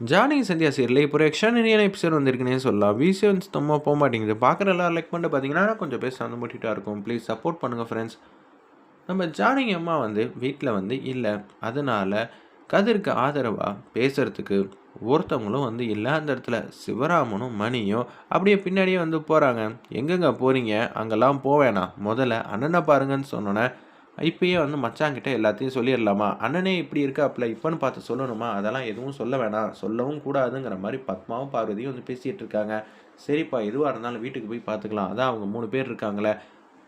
ஜானகி சந்தியா சீரில் இப்போ ஒரு நிறைய எபிசோட் வந்திருக்குன்னே சொல்லலாம். விசியன்ஸ் சுத்தமாக போக மாட்டேங்குது. பார்க்குற எல்லாரும் லைக் பண்ணிட்டு பார்த்தீங்கன்னா கொஞ்சம் பேச வந்து முட்டிட்டா இருக்கும். ப்ளீஸ் சப்போர்ட் பண்ணுங்கள் ஃப்ரெண்ட்ஸ் நம்ம ஜானகி அம்மா வந்து வீட்டில் வந்து இல்லை. அதனால் கதிருக்கு ஆதரவாக பேசுகிறதுக்கு ஒருத்தவங்களும் வந்து இல்லை. அந்த இடத்துல சிவராமனும் மணியும் அப்படியே பின்னாடியே வந்து போகிறாங்க எங்கெங்க போகிறீங்க அங்கெல்லாம் போவேணாம். முதல்ல அண்ணனை பாருங்கன்னு சொன்னோன்னே இப்பயே வந்து மச்சாங்கிட்ட எல்லாத்தையும் சொல்லிடலாமா? அண்ணனே இப்படி இருக்காப்புல இப்போன்னு பார்த்து சொல்லணுமா? அதெல்லாம் எதுவும் சொல்ல வேணாம். சொல்லவும் கூடாதுங்கிற மாதிரி பத்மாவும் பார்வதியும் வந்து பேசிகிட்டு இருக்காங்க. சரிப்பா எதுவாக இருந்தாலும் வீட்டுக்கு போய் பார்த்துக்கலாம். அதான் அவங்க மூணு பேர் இருக்காங்களே.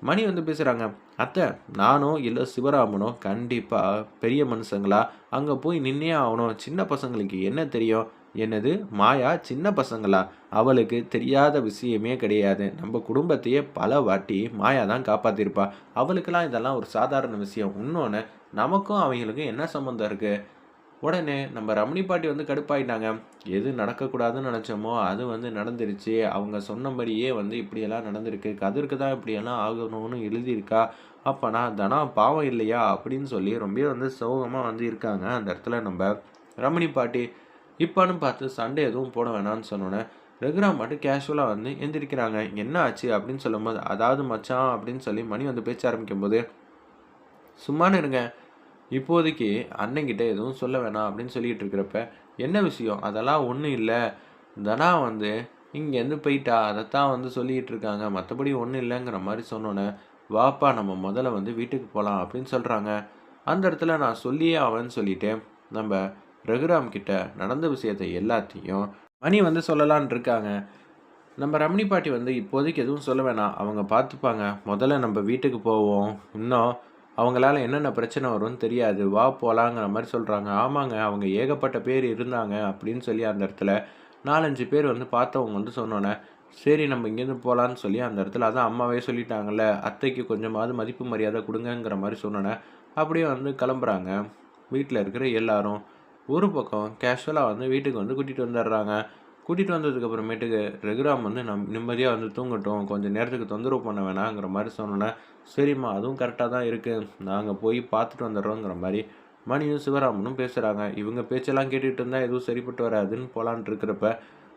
மணி வந்து பேசுகிறாங்க அத்தை நானோ இல்லை சிவராமனோ கண்டிப்பாக பெரிய மனுஷங்களா? அங்கே போய் நின்னே ஆகணும். சின்ன பசங்களுக்கு என்ன தெரியும்? என்னது? மாயா சின்ன பசங்களா? அவளுக்கு தெரியாத விஷயமே கிடையாது. நம்ம குடும்பத்தையே பல வாட்டி மாயா தான் காப்பாற்றிருப்பா அவளுக்கெல்லாம் இதெல்லாம் ஒரு சாதாரண விஷயம். இன்னொன்று நமக்கும் அவங்களுக்கும் என்ன சம்மந்தம் இருக்குது உடனே நம்ம ரமணி பாட்டி வந்து கடுப்பாயிட்டாங்க. எது நடக்கக்கூடாதுன்னு நினச்சோமோ அது வந்து நடந்துருச்சு. அவங்க சொன்னபடியே வந்து இப்படியெல்லாம் நடந்திருக்கு. கதிருக்கு தான் இப்படியெல்லாம் ஆகணும்னு எழுதியிருக்கா. அப்போனா தனா பாவம் இல்லையா அப்படின்னு சொல்லி ரொம்ப வந்து சோகமாக வந்து இருக்காங்க அந்த இடத்துல நம்ம ரமணி பாட்டி. இப்போன்னு பார்த்து சண்டே எதுவும் போட வேணாம்னு சொன்னோன்னே ரகுராம் மட்டும் கேஷுவலாக வந்து எந்திரிக்கிறாங்க. என்ன ஆச்சு அப்படின்னு சொல்லும்போது அதாவது மச்சான் அப்படின்னு சொல்லி மணி வந்து பேச்ச ஆரம்பிக்கும் போது சும்மானு இருங்க. இப்போதைக்கு அண்ணங்கிட்ட எதுவும் சொல்ல வேணாம் அப்படின்னு சொல்லிட்டு இருக்கிறப்ப என்ன விஷயம்? அதெல்லாம் ஒன்றும் இல்லை. தனா வந்து இங்கேருந்து போயிட்டா? அதைத்தான் வந்து சொல்லிகிட்டு இருக்காங்க. மற்றபடி ஒன்றும் இல்லைங்கிற மாதிரி சொன்னோன்னே வாப்பா நம்ம முதல்ல வந்து வீட்டுக்கு போகலாம் அப்படின்னு சொல்கிறாங்க அந்த இடத்துல நான் சொல்லியே ஆவேன்னு சொல்லிட்டு நம்ம ரகுராம் கிட்ட நடந்த விஷயத்தை எல்லாத்தையும் மணி வந்து சொல்லலான் இருக்காங்க. நம்ம ரமணி பாட்டி வந்து இப்போதைக்கு எதுவும் சொல்ல வேணாம். அவங்க பார்த்துப்பாங்க. முதல்ல நம்ம வீட்டுக்கு போவோம். இன்னும் அவங்களால என்னென்ன பிரச்சனை வரும்னு தெரியாது. வா போகலாங்கிற மாதிரி சொல்கிறாங்க ஆமாங்க அவங்க ஏகப்பட்ட பேர் இருந்தாங்க அப்படின்னு சொல்லி அந்த இடத்துல நாலஞ்சு பேர் வந்து பார்த்தவங்க வந்து சொன்னோன்னே சரி நம்ம இங்கேருந்து போகலான்னு சொல்லி அந்த இடத்துல அதான் அம்மாவே சொல்லிட்டாங்கல்ல அத்தைக்கு கொஞ்சமாவது மதிப்பு மரியாதை கொடுங்கங்கிற மாதிரி சொன்னோன்னே அப்படியே வந்து கிளம்புறாங்க. வீட்டில் இருக்கிற எல்லாரும் ஒரு பக்கம் கேஷுவலாக வந்து வீட்டுக்கு வந்து கூட்டிகிட்டு வந்துடுறாங்க. கூட்டிகிட்டு வந்ததுக்கப்புறமேட்டுக்கு ரகுராம் வந்து நம் நிம்மதியாக வந்து தூங்கட்டும். கொஞ்சம் நேரத்துக்கு தொந்தரவு பண்ண வேணாங்கிற மாதிரி சொன்னோன்னே சரிம்மா அதுவும் கரெக்டாக தான் இருக்குது நாங்கள் போய் பார்த்துட்டு வந்துடுறோங்கிற மாதிரி மணியும் சிவராமனும் பேசுகிறாங்க இவங்க பேச்செல்லாம் கேட்டுகிட்டு இருந்தால் எதுவும் சரிப்பட்டு வராதுன்னு போகலான்ட்டு இருக்கிறப்ப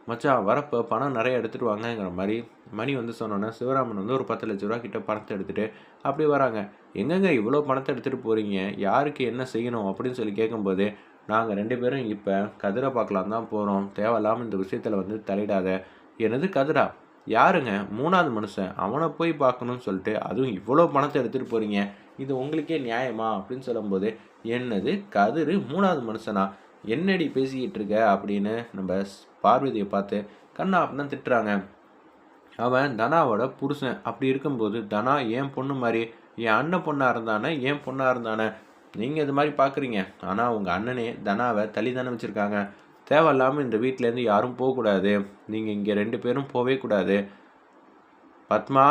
மச்சான் வரப்போ பணம் நிறைய எடுத்துகிட்டு வாங்கங்கிற மாதிரி மணி வந்து சொன்னோன்னே சிவராமன் வந்து ஒரு பத்து லட்ச ரூபா கிட்ட பணத்தை எடுத்துகிட்டு அப்படி வராங்க. எங்கெங்க இவ்வளோ பணத்தை எடுத்துகிட்டு போகிறீங்க யாருக்கு என்ன செய்யணும்? அப்படின்னு சொல்லி கேட்கும்போது நாங்கள் ரெண்டு பேரும் இப்போ கதிரை பார்க்கலாம் தான் போகிறோம் தேவையில்லாமல் இந்த விஷயத்தில் வந்து தலையிடாத. எனது கதிரா? யாருங்க? மூணாவது மனுஷன். அவனை போய் பார்க்கணும்னு சொல்லிட்டு அதுவும் இவ்வளோ பணத்தை எடுத்துகிட்டு போகிறீங்க இது உங்களுக்கே நியாயமா? அப்படின்னு சொல்லும்போது என்னது கதிர் மூணாவது மனுஷனா? என்னடி பேசிக்கிட்டு இருக்க? அப்படின்னு நம்ம பார்வதியை பார்த்து கண்ணா அப்படின்னு திட்டுறாங்க. அவன் தனாவோட புருஷன். அப்படி இருக்கும்போது தனா ஏன் பொண்ணு மாதிரி? என் அண்ணன் பொண்ணாக இருந்தானே? ஏன் பொண்ணாக இருந்தானே? நீங்கள் இது மாதிரி பார்க்குறீங்க ஆனால் உங்கள் அண்ணனே தனாவை தள்ளி தானே வச்சுருக்காங்க. தேவையில்லாமல் இந்த வீட்டிலேருந்து யாரும் போகக்கூடாது நீங்கள் இங்கே ரெண்டு பேரும் போகவே கூடாது. பத்மா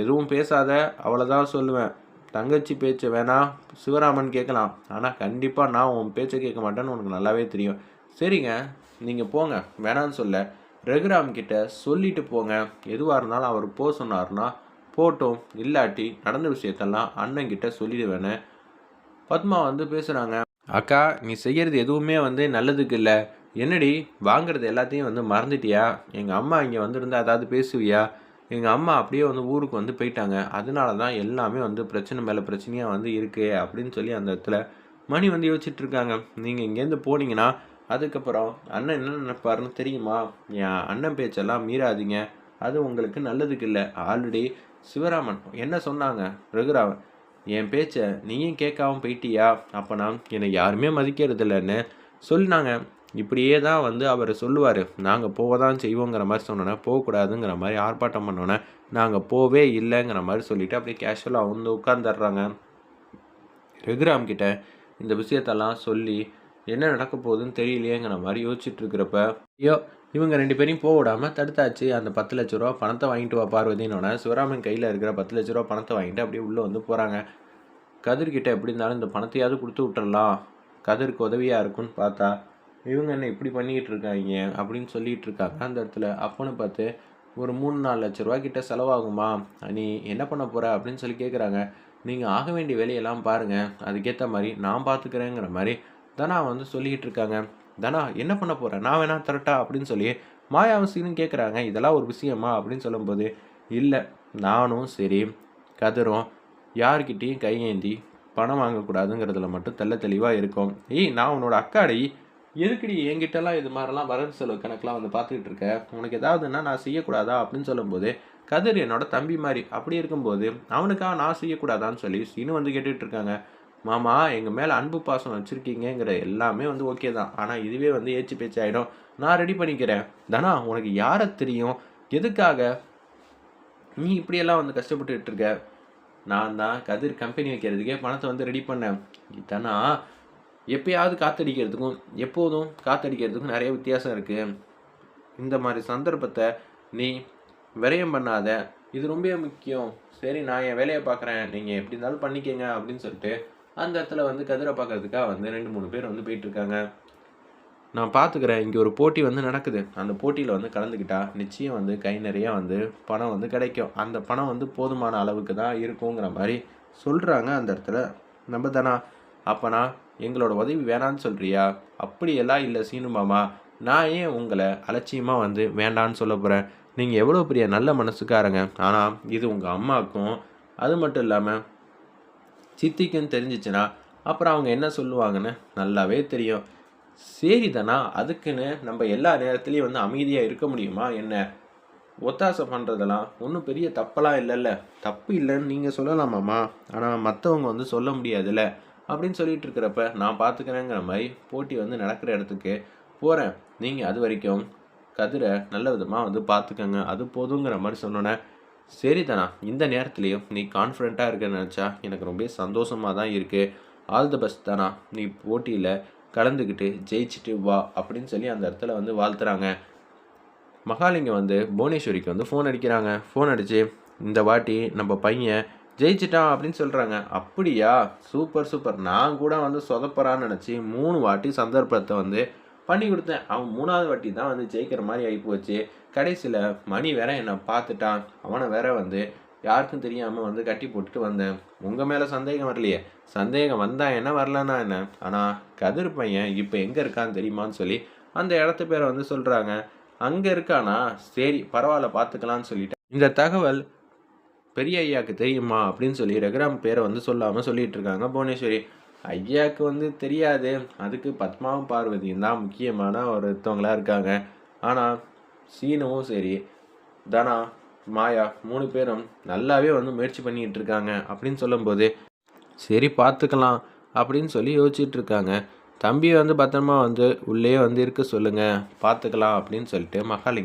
எதுவும் பேசாத. அவ்வளோதான் சொல்லுவேன். தங்கச்சி பேச்சை வேணா சிவராமன் கேட்கலாம். ஆனால் கண்டிப்பாக நான் உன் பேச்சை கேட்க மாட்டேன்னு உனக்கு நல்லாவே தெரியும். சரிங்க நீங்கள் போங்க. வேணான்னு சொல்ல. ரகுராம் கிட்ட சொல்லிட்டு போங்க. எதுவாக இருந்தாலும் அவர் போக சொன்னார்னா போட்டோம். இல்லாட்டி நடந்த விஷயத்தெல்லாம் அண்ணன் கிட்ட சொல்லிடுவேன்னு பத்மா வந்து பேசுகிறாங்க அக்கா நீ செய்கிறது எதுவுமே வந்து நல்லதுக்கு இல்லை. என்னடி வாங்குறது எல்லாத்தையும் வந்து மறந்துட்டியா? எங்கள் அம்மா இங்கே வந்திருந்தா ஏதாவது பேசுவியா? எங்கள் அம்மா அப்படியே வந்து ஊருக்கு வந்து போயிட்டாங்க. அதனால தான் எல்லாமே வந்து பிரச்சனை மேலே பிரச்சனையாக வந்து இருக்கு அப்படின்னு சொல்லி அந்த இடத்துல மணி வந்து யோசிச்சுட்டு இருக்காங்க. நீங்கள் இங்கேருந்து போனீங்கன்னா அதுக்கப்புறம் அண்ணன் என்ன நினைப்பாருன்னு தெரியுமா? என் அண்ணன் பேச்செல்லாம் மீறாதீங்க. அது உங்களுக்கு நல்லதுக்கு இல்லை. ஆல்ரெடி சிவராமன் என்ன சொன்னாங்க? ரகுராமன் என் பேச்சை நீயும் கேட்காம போயிட்டியா? அப்போனா என்னை யாருமே மதிக்கிறது இல்லைன்னு சொன்னாங்க இப்படியே தான் வந்து அவர் சொல்லுவார். நாங்கள் போக தான் செய்வோங்கிற மாதிரி சொன்னோன்னே போகக்கூடாதுங்கிற மாதிரி ஆர்ப்பாட்டம் பண்ணோன்னே நாங்கள் போவே இல்லைங்கிற மாதிரி சொல்லிவிட்டு அப்படியே கேஷுவலாக வந்து உட்காந்துடுறாங்க ரகுராம் கிட்ட இந்த விஷயத்தெல்லாம் சொல்லி என்ன நடக்க போகுதுன்னு தெரியலையேங்கிற மாதிரி யோசிச்சுட்டு இருக்கிறப்ப ஐயோ இவங்க ரெண்டு பேரையும் போக விடாமல் தடுத்தாச்சு. அந்த பத்து லட்ச ரூபா பணத்தை வாங்கிட்டு வா பார்வதினோட. சிவராமன் கையில் இருக்கிற பத்து லட்ச ரூபா பணத்தை வாங்கிட்டு அப்படியே உள்ளே வந்து போகிறாங்க கதிர்கிட்ட எப்படி இருந்தாலும் இந்த பணத்தையாவது கொடுத்து விட்டுறலாம். கதிருக்கு உதவியாக இருக்கும்னு பார்த்தா இவங்க என்ன இப்படி பண்ணிக்கிட்டு இருக்காங்க? அப்படின்னு சொல்லிகிட்டு இருக்காங்க. அந்த இடத்துல அப்போன்னு பார்த்து ஒரு மூணு நாலு லட்ச ரூபா கிட்ட செலவாகுமா? நீ என்ன பண்ண போகிற அப்படின்னு சொல்லி கேட்குறாங்க நீங்கள் ஆக வேண்டிய வேலையெல்லாம் பாருங்கள் அதுக்கேற்ற மாதிரி நான் பார்த்துக்கிறேங்கிற மாதிரி தனா வந்து சொல்லிக்கிட்டு இருக்காங்க. தனா என்ன பண்ண போகிறேன் நான் வேணா தரட்டா அப்படின்னு சொல்லி மாயாவும் சீனும் கேட்குறாங்க இதெல்லாம் ஒரு விஷயமா? அப்படின்னு சொல்லும்போது இல்லை நானும் சரி கதிரும் யார்கிட்டயும் கையேந்தி பணம் வாங்கக்கூடாதுங்கிறதுல மட்டும் தெல்ல தெளிவாக இருக்கும். ஏய் நான் உன்னோட அக்காடி எதுக்கடி என்கிட்டலாம் இது மாதிரிலாம் வரவு செலவு கணக்கெலாம் வந்து பார்த்துக்கிட்டு இருக்க? உனக்கு ஏதாவதுன்னா நான் செய்யக்கூடாதா? அப்படின்னு சொல்லும்போது கதிர் என்னோட தம்பி மாதிரி அப்படி இருக்கும்போது அவனுக்காக நான் செய்யக்கூடாதான்னு சொல்லி சீனு வந்து கேட்டுக்கிட்டு இருக்காங்க. மாமா எங்கள் மேலே அன்பு பாசம் வச்சுருக்கீங்கிற எல்லாமே வந்து ஓகே தான். ஆனால் இதுவே வந்து ஏச்சு பேச்சு ஆகிடும் நான் ரெடி பண்ணிக்கிறேன். தனா உனக்கு யாரை தெரியும்? எதுக்காக? நீ இப்படியெல்லாம் வந்து கஷ்டப்பட்டுட்டு இருக்க. நான் தான் கதிர் கம்பெனி வைக்கிறதுக்கே பணத்தை வந்து ரெடி பண்ணேன். தானா எப்பயாவது காத்தடிக்கிறதுக்கும் எப்போதும் காத்தடிக்கிறதுக்கும் நிறைய வித்தியாசம் இருக்குது இந்த மாதிரி சந்தர்ப்பத்தை நீ விரயம் பண்ணாத. இது ரொம்ப முக்கியம். சரி நான் என் வேலையை பார்க்குறேன். நீங்கள் எப்படி இருந்தாலும் பண்ணிக்கங்க அப்படின்னு சொல்லிட்டு அந்த இடத்துல வந்து கதிரை பார்க்கறதுக்காக வந்து ரெண்டு மூணு பேர் வந்து போயிட்டுருக்காங்க. நான் பார்த்துக்கிறேன். இங்கே ஒரு போட்டி வந்து நடக்குது. அந்த போட்டியில் வந்து கலந்துக்கிட்டா நிச்சயம் வந்து கை நிறைய வந்து பணம் வந்து கிடைக்கும். அந்த பணம் வந்து போதுமான அளவுக்கு தான் இருக்குங்கிற மாதிரி சொல்கிறாங்க அந்த இடத்துல. நம்ம தானா? அப்போனா எங்களோட உதவி வேணான்னு சொல்கிறியா அப்படியெல்லாம் இல்லை சீனு மாமா. நான் ஏன் உங்களை அலட்சியமாக வந்து வேண்டான்னு சொல்ல போகிறேன் நீங்கள் எவ்வளோ பெரிய நல்ல மனசுக்காரங்க. ஆனால் இது உங்கள் அம்மாவுக்கும் அது மட்டும் இல்லாமல் சித்திக்குன்னு தெரிஞ்சிச்சுன்னா அப்புறம் அவங்க என்ன சொல்லுவாங்கன்னு நல்லாவே தெரியும். சரிதானா? அதுக்குன்னு நம்ம எல்லா நேரத்துலையும் வந்து அமைதியாக இருக்க முடியுமா? என்ன? ஒத்தாசை பண்ணுறதெல்லாம் ஒன்றும் பெரிய தப்பெல்லாம் இல்லைல்ல. தப்பு இல்லைன்னு நீங்கள் சொல்லலாமாம்மா ஆனால் மற்றவங்க வந்து சொல்ல முடியாதுல்ல. அப்படின்னு சொல்லிட்டு இருக்கிறப்ப நான் பார்த்துக்கிறேங்கிற மாதிரி போட்டி வந்து நடக்கிற இடத்துக்கு போகிறேன் நீங்கள் அது வரைக்கும் கதிரை நல்ல விதமாக வந்து பார்த்துக்கங்க அது போதுங்கிற மாதிரி சொன்னோன்னே சரி தானா இந்த நேரத்துலையும் நீ கான்ஃபிடண்ட்டாக இருக்கன்னு நினச்சா எனக்கு ரொம்ப சந்தோஷமாக தான் இருக்குது ஆல் த பெஸ்ட் தானா? நீ போட்டியில் கலந்துக்கிட்டு ஜெயிச்சுட்டு வா அப்படின்னு சொல்லி அந்த இடத்துல வந்து வாழ்த்துறாங்க. மகாலிங்கம் வந்து புவனேஸ்வரிக்கு வந்து ஃபோன் அடிக்கிறாங்க. ஃபோன் அடித்து இந்த வாட்டி நம்ம பையன் ஜெயிச்சிட்டான் அப்படின்னு சொல்கிறாங்க அப்படியா? சூப்பர் சூப்பர் நான் கூட வந்து சொதப்பறான்னு நினச்சி மூணு வாட்டி சந்தர்ப்பத்தை வந்து பண்ணி கொடுத்தேன். அவன் மூணாவது வாட்டி தான் வந்து ஜெயிக்கிற மாதிரி ஆகி போச்சு. கடைசியில் மணி வேற என்னை பார்த்துட்டான். அவனை வேற வந்து யாருக்கும் தெரியாமல் வந்து கட்டி போட்டுட்டு வந்தேன். உங்கள் மேலே சந்தேகம் வரலையே. சந்தேகம் வந்தா என்ன வரலன்னா என்ன? ஆனால் கதிர் பையன் இப்போ எங்கே இருக்கான்னு தெரியுமான்னு சொல்லி அந்த இடத்து பேரை வந்து சொல்கிறாங்க அங்கே இருக்கானா? சரி பரவாயில்ல பார்த்துக்கலான்னு சொல்லிட்டு இந்த தகவல் பெரிய ஐயாவுக்கு தெரியுமா அப்படின்னு சொல்லி ரகுராம் பேரை வந்து சொல்லாமல் சொல்லிட்டு இருக்காங்க புவனேஸ்வரி. ஐயாவுக்கு வந்து தெரியாது. அதுக்கு பத்மாவும் பார்வதியும் தான் முக்கியமான ஒருத்தவங்களாக இருக்காங்க. ஆனால் சீனவும் சரி தனா மாயா மூணு பேரும் நல்லாவே வந்து முயற்சி பண்ணிக்கிட்டு இருக்காங்க அப்படின்னு சொல்லும்போது சரி பார்த்துக்கலாம் அப்படின்னு சொல்லி யோசிச்சுட்டு இருக்காங்க. தம்பியை வந்து பத்திரமா வந்து உள்ளே வந்து இருக்க சொல்லுங்கள் பார்த்துக்கலாம் அப்படின்னு சொல்லிட்டு மகாலிங்கம்